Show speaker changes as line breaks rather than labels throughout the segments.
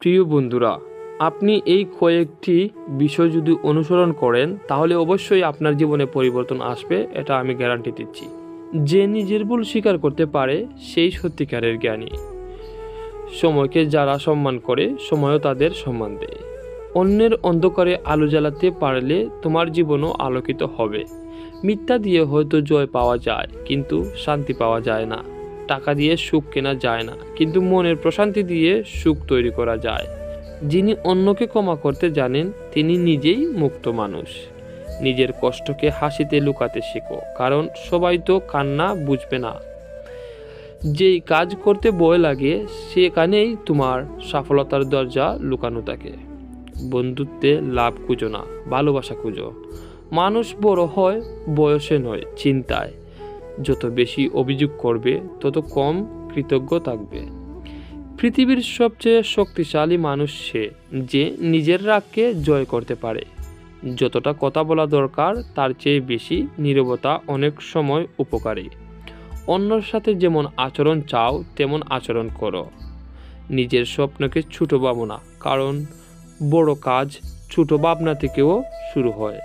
প্রিয় বন্ধুরা, আপনি এই কয়েকটি বিষয় যদি অনুসরণ করেন, তাহলে অবশ্যই আপনার জীবনে পরিবর্তন আসবে, এটা আমি গ্যারান্টি দিচ্ছি। যে নিজের ভুল স্বীকার করতে পারে, সেই সত্যিকারের জ্ঞানী। সময়কে যারা সম্মান করে, সময়ও তাদের সম্মান দেয়। অন্যের অন্ধকারে আলো জ্বালাতে পারলে তোমার জীবনও আলোকিত হবে। মিথ্যা দিয়ে হয়তো জয় পাওয়া যায়, কিন্তু শান্তি পাওয়া যায় না। টাকা দিয়ে সুখ কেনা যায় না, কিন্তু মনের প্রশান্তি দিয়ে সুখ তৈরি করা যায়। যিনি অন্যকে ক্ষমা করতে জানেন, তিনি নিজেই মুক্ত মানুষ। নিজের কষ্টকে হাসিতে লুকাতে শেখো, কারণ সবাই তো কান্না বুঝবে না। যেই কাজ করতে ভয় লাগে সেখানেই তোমার সফলতার দরজা লুকানো থাকে। বন্ধুত্বে লাভ খুঁজো না, ভালোবাসা খুঁজো। মানুষ বড় হয়, বয়সে নয়, চিন্তায়। যত বেশি অভিযোগ করবে, তত কম কৃতজ্ঞ থাকবে। পৃথিবীর সবচেয়ে শক্তিশালী মানুষ সে, যে নিজের রাগকে জয় করতে পারে। যতটা কথা বলা দরকার, তার চেয়ে বেশি নীরবতা অনেক সময় উপকারী। অন্যর সাথে যেমন আচরণ চাও, তেমন আচরণ করো। নিজের স্বপ্নকে ছোট ভাবো না, কারণ বড় কাজ ছোট ভাবনা থেকেও শুরু হয়।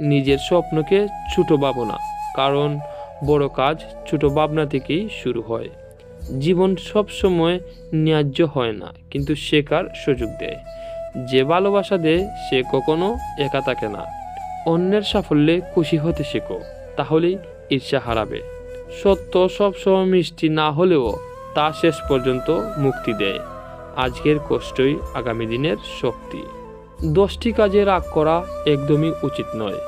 নিজের স্বপ্নকে ছোট ভাবো না, কারণ বড় কাজ, ছোট ভাবনা থেকেই শুরু হয়। জীবন সব সময় ন্যায্য হয় না, কিন্তু শেখার সুযোগ দেয়। যে ভালোবাসা দেয়, সে কখনো একা থাকে না। অন্যের সাফল্যে খুশি হতে শেখো, তাহলেই ঈর্ষা হারাবে। সত্য সবসময় মিষ্টি না হলেও তা শেষ পর্যন্ত মুক্তি দেয়। আজকের কষ্টই আগামী দিনের শক্তি। দশটি কাজে রাগ করা একদমই উচিত নয়।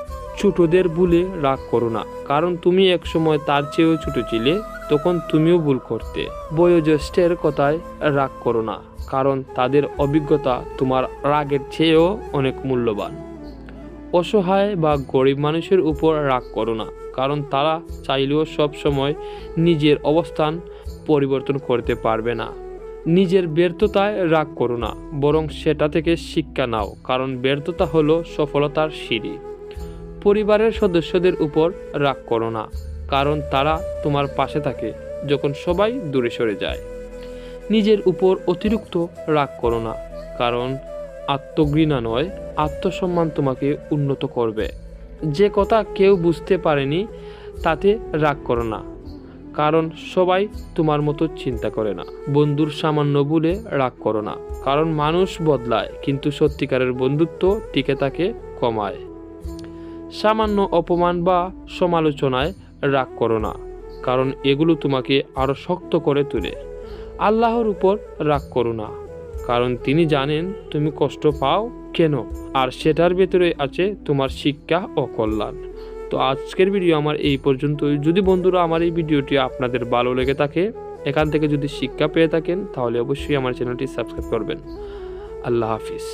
ছোটদের ভুলে রাগ করো না। কারণ তুমি একসময় তার চেয়েও ছোট ছিলে, তখন তুমিও ভুল করতে। বয়োজ্যেষ্ঠের কথায় রাগ করো না, কারণ তাদের অভিজ্ঞতা তোমার রাগের চেয়েও অনেক মূল্যবান। অসহায় বা গরিব মানুষের উপর রাগ করো না, কারণ তারা চাইলেও সব সময় নিজের অবস্থান পরিবর্তন করতে পারবে না। নিজের ব্যর্থতায় রাগ করো না, বরং সেটা থেকে শিক্ষা নাও, কারণ ব্যর্থতা হলো সফলতার সিঁড়ি। পরিবারের সদস্যদের উপর রাগ করো না, কারণ তারা তোমার পাশে থাকে যখন সবাই দূরে সরে যায়। নিজের উপর অতিরিক্ত রাগ করো না, কারণ আত্মঘৃণা নয়, আত্মসম্মান তোমাকে উন্নত করবে। যে কথা কেউ বুঝতে পারেনি, তাতে রাগ করো না, কারণ সবাই তোমার মতো চিন্তা করে না। বন্ধুর সামান্য ভুলে রাগ করো না, কারণ মানুষ বদলায়, কিন্তু সত্যিকারের বন্ধুত্ব টিকে থাকে, কমায়। সামান্য অপমান বা সমালোচনায় রাগ করো না, কারণ এগুলো তোমাকে আরও শক্ত করে তোলে। আল্লাহর উপর রাগ করো না, কারণ তিনি জানেন তুমি কষ্ট পাও কেন, আর সেটার ভেতরে আছে তোমার শিক্ষা ও কল্যাণ। তো আজকের ভিডিও আমার এই পর্যন্তই। যদি বন্ধুরা আমার এই ভিডিওটি আপনাদের ভালো লেগে থাকে, এখান থেকে যদি শিক্ষা পেয়ে থাকেন, তাহলে অবশ্যই আমার চ্যানেলটি সাবস্ক্রাইব করবেন। আল্লাহ হাফিজ।